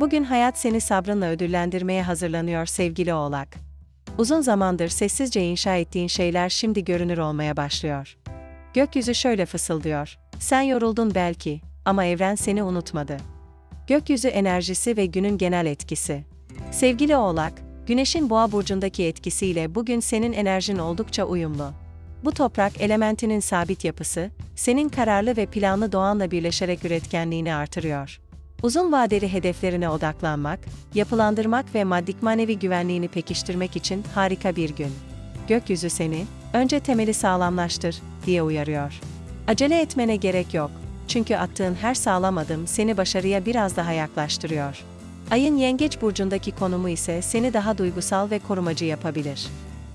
Bugün hayat seni sabrınla ödüllendirmeye hazırlanıyor sevgili oğlak. Uzun zamandır sessizce inşa ettiğin şeyler şimdi görünür olmaya başlıyor. Gökyüzü şöyle fısıldıyor. Sen yoruldun belki ama evren seni unutmadı. Gökyüzü enerjisi ve günün genel etkisi. Sevgili Oğlak, Güneşin Boğa burcundaki etkisiyle bugün senin enerjin oldukça uyumlu. Bu toprak elementinin sabit yapısı, senin kararlı ve planlı doğanla birleşerek üretkenliğini artırıyor. Uzun vadeli hedeflerine odaklanmak, yapılandırmak ve maddik manevi güvenliğini pekiştirmek için harika bir gün. Gökyüzü seni, önce temeli sağlamlaştır, diye uyarıyor. Acele etmene gerek yok. Çünkü attığın her sağlam adım seni başarıya biraz daha yaklaştırıyor. Ayın yengeç burcundaki konumu ise seni daha duygusal ve korumacı yapabilir.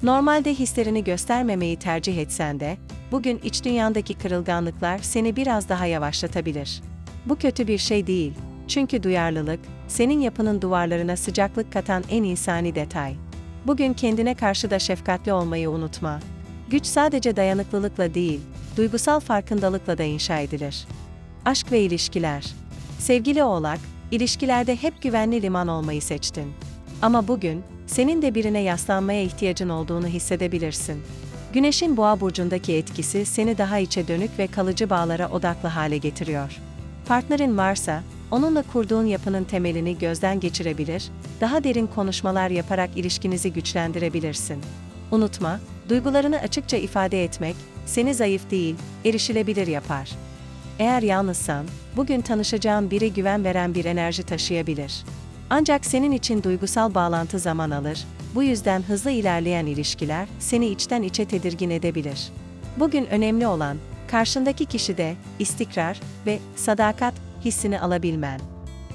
Normalde hislerini göstermemeyi tercih etsen de, bugün iç dünyandaki kırılganlıklar seni biraz daha yavaşlatabilir. Bu kötü bir şey değil. Çünkü duyarlılık, senin yapının duvarlarına sıcaklık katan en insani detay. Bugün kendine karşı da şefkatli olmayı unutma. Güç sadece dayanıklılıkla değil, duygusal farkındalıkla da inşa edilir. Aşk ve ilişkiler. Sevgili Oğlak, ilişkilerde hep güvenli liman olmayı seçtin. Ama bugün, senin de birine yaslanmaya ihtiyacın olduğunu hissedebilirsin. Güneşin boğa burcundaki etkisi seni daha içe dönük ve kalıcı bağlara odaklı hale getiriyor. Partnerin varsa, onunla kurduğun yapının temelini gözden geçirebilir, daha derin konuşmalar yaparak ilişkinizi güçlendirebilirsin. Unutma, duygularını açıkça ifade etmek, seni zayıf değil, erişilebilir yapar. Eğer yalnızsan, bugün tanışacağın biri güven veren bir enerji taşıyabilir. Ancak senin için duygusal bağlantı zaman alır, bu yüzden hızlı ilerleyen ilişkiler seni içten içe tedirgin edebilir. Bugün önemli olan, karşındaki kişide istikrar ve sadakat hissini alabilmen.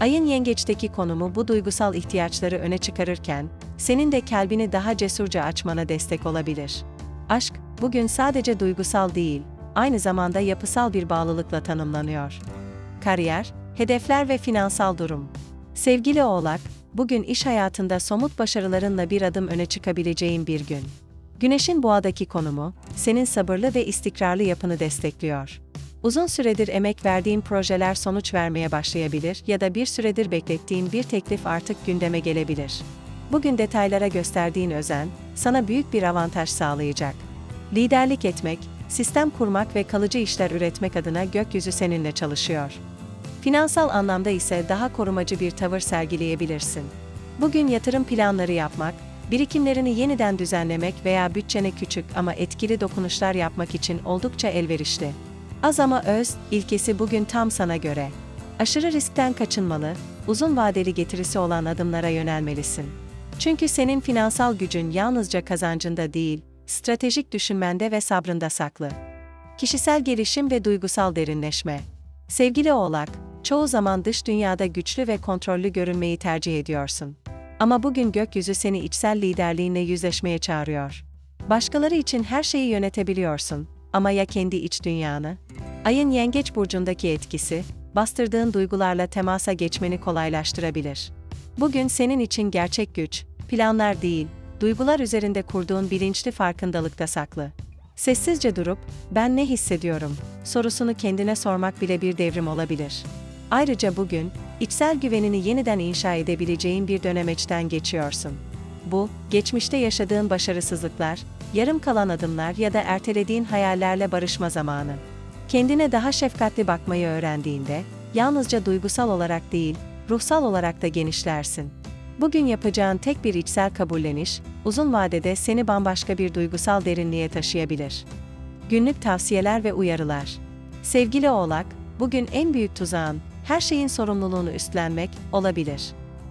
Ayın yengeçteki konumu bu duygusal ihtiyaçları öne çıkarırken, senin de kalbini daha cesurca açmana destek olabilir. Aşk, bugün sadece duygusal değil, aynı zamanda yapısal bir bağlılıkla tanımlanıyor. Kariyer, hedefler ve finansal durum. Sevgili Oğlak, bugün iş hayatında somut başarılarınla bir adım öne çıkabileceğin bir gün. Güneşin boğadaki konumu, senin sabırlı ve istikrarlı yapını destekliyor. Uzun süredir emek verdiğin projeler sonuç vermeye başlayabilir ya da bir süredir beklettiğin bir teklif artık gündeme gelebilir. Bugün detaylara gösterdiğin özen, sana büyük bir avantaj sağlayacak. Liderlik etmek, sistem kurmak ve kalıcı işler üretmek adına gökyüzü seninle çalışıyor. Finansal anlamda ise daha korumacı bir tavır sergileyebilirsin. Bugün yatırım planları yapmak, birikimlerini yeniden düzenlemek veya bütçene küçük ama etkili dokunuşlar yapmak için oldukça elverişli. Az ama öz, ilkesi bugün tam sana göre. Aşırı riskten kaçınmalı, uzun vadeli getirisi olan adımlara yönelmelisin. Çünkü senin finansal gücün yalnızca kazancında değil, stratejik düşünmende ve sabrında saklı. Kişisel gelişim ve duygusal derinleşme. Sevgili Oğlak, çoğu zaman dış dünyada güçlü ve kontrollü görünmeyi tercih ediyorsun. Ama bugün gökyüzü seni içsel liderliğinle yüzleşmeye çağırıyor. Başkaları için her şeyi yönetebiliyorsun ama ya kendi iç dünyanı? Ayın yengeç burcundaki etkisi, bastırdığın duygularla temasa geçmeni kolaylaştırabilir. Bugün senin için gerçek güç, planlar değil, duygular üzerinde kurduğun bilinçli farkındalıkta saklı. Sessizce durup, ben ne hissediyorum, sorusunu kendine sormak bile bir devrim olabilir. Ayrıca bugün, içsel güvenini yeniden inşa edebileceğin bir dönemeçten geçiyorsun. Bu, geçmişte yaşadığın başarısızlıklar, yarım kalan adımlar ya da ertelediğin hayallerle barışma zamanı. Kendine daha şefkatli bakmayı öğrendiğinde, yalnızca duygusal olarak değil, ruhsal olarak da genişlersin. Bugün yapacağın tek bir içsel kabulleniş, uzun vadede seni bambaşka bir duygusal derinliğe taşıyabilir. Günlük tavsiyeler ve uyarılar. Sevgili Oğlak, bugün en büyük tuzağın, her şeyin sorumluluğunu üstlenmek, olabilir.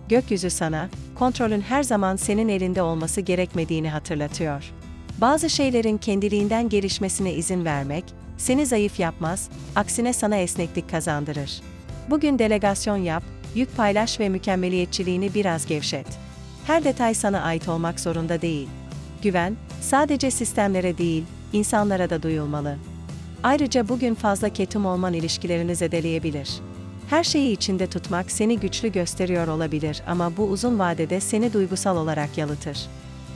Gökyüzü sana, kontrolün her zaman senin elinde olması gerekmediğini hatırlatıyor. Bazı şeylerin kendiliğinden gelişmesine izin vermek, seni zayıf yapmaz, aksine sana esneklik kazandırır. Bugün delegasyon yap, yük paylaş ve mükemmeliyetçiliğini biraz gevşet. Her detay sana ait olmak zorunda değil. Güven, sadece sistemlere değil, insanlara da duyulmalı. Ayrıca bugün fazla ketum olman ilişkilerini zedeleyebilir. Her şeyi içinde tutmak seni güçlü gösteriyor olabilir ama bu uzun vadede seni duygusal olarak yalıtır.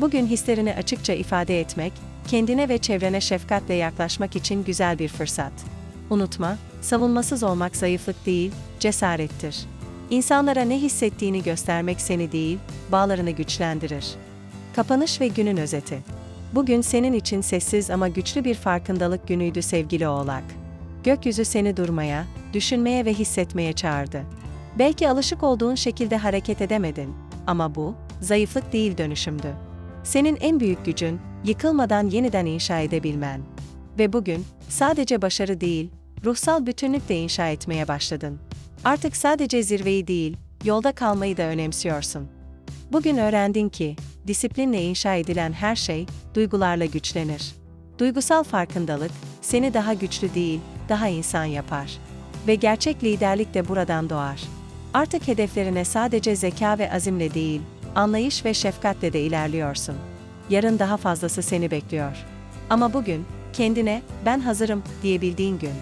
Bugün hislerini açıkça ifade etmek, kendine ve çevrene şefkatle yaklaşmak için güzel bir fırsat. Unutma, savunmasız olmak zayıflık değil, cesarettir. İnsanlara ne hissettiğini göstermek seni değil, bağlarını güçlendirir. Kapanış ve günün özeti. Bugün senin için sessiz ama güçlü bir farkındalık günüydü sevgili Oğlak. Gökyüzü seni durmaya, düşünmeye ve hissetmeye çağırdı. Belki alışık olduğun şekilde hareket edemedin ama bu zayıflık değil dönüşümdü. Senin en büyük gücün yıkılmadan yeniden inşa edebilmen. Ve bugün sadece başarı değil, ruhsal bütünlükle inşa etmeye başladın. Artık sadece zirveyi değil, yolda kalmayı da önemsiyorsun. Bugün öğrendin ki, disiplinle inşa edilen her şey, duygularla güçlenir. Duygusal farkındalık, seni daha güçlü değil, daha insan yapar. Ve gerçek liderlik de buradan doğar. Artık hedeflerine sadece zeka ve azimle değil, anlayış ve şefkatle de ilerliyorsun. Yarın daha fazlası seni bekliyor. Ama bugün, kendine, ben hazırım, diyebildiğin gün.